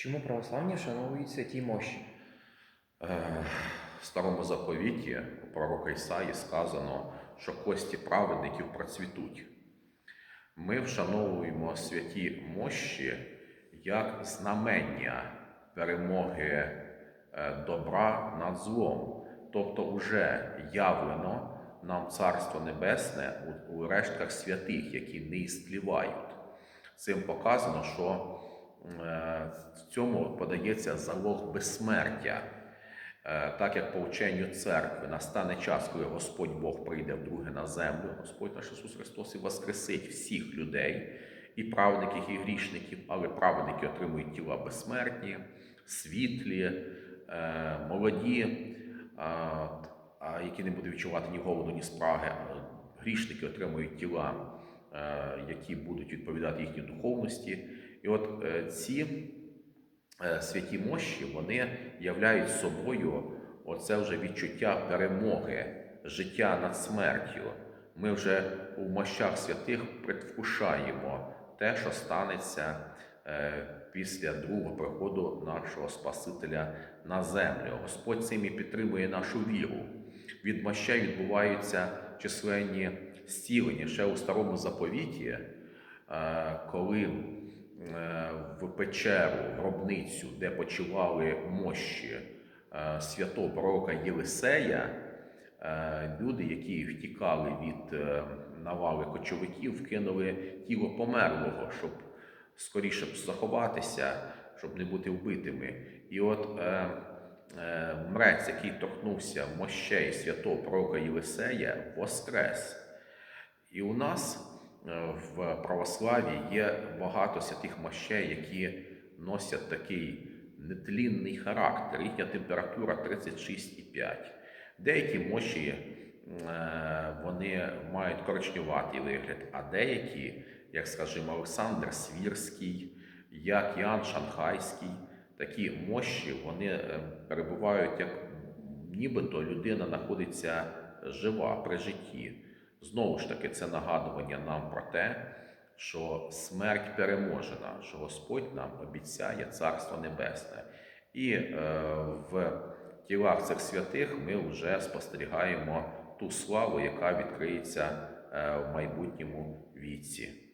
Чому православні вшановують святі мощі? Е, В старому заповіті у пророка Ісаї сказано, що кості праведників процвітуть. Ми вшановуємо святі мощі як знамення перемоги е, добра над злом. Тобто, вже явлено нам Царство Небесне у, у рештках святих, які не істлівають. Цим показано, що е, в цьому подається залог безсмертя. Е, Так як по вченню церкви настане час, коли Господь Бог прийде вдруге на землю, Господь наш Ісус Христос і воскресить всіх людей, і праведників, і грішників, але праведники отримують тіла безсмертні, світлі, е, молоді, а які не будуть відчувати ні голоду, ні спраги. Грішники отримують тіла, е, які будуть відповідати їхній духовності. І от е, ці е, святі мощі, вони являють собою оце вже відчуття перемоги, життя над смертю. Ми вже у мощах святих предвкушаємо те, що станеться е, після другого приходу нашого Спасителя на землю. Господь цим і підтримує нашу віру. Від мощей відбуваються численні зцілення. Ще у старому заповіті, е, коли е, в печеру, гробницю, де почували мощі е, святого пророка Єлисея, е, люди, які втікали від е, навали кочовиків, кинули тіло померлого, щоб скоріше б заховатися, щоб не бути вбитими. І от е, е, мрець, який торкнувся мощей святого пророка Єлисея, воскрес. І у нас е, в православі є багато святих мощей, які носять такий нетлінний характер. Їхня температура 36,5. Деякі мощі е, вони мають коричневатий вигляд, а деякі, як скажімо, Олександр Свірський, як Ян Шанхайський, такі мощі вони е, перебувають як нібито людина знаходиться жива при житті. Знову ж таки, це нагадування нам про те, що смерть переможена, що Господь нам обіцяє Царство Небесне. І е, в тілах цих святих ми вже спостерігаємо ту славу, яка відкриється е, в майбутньому віці.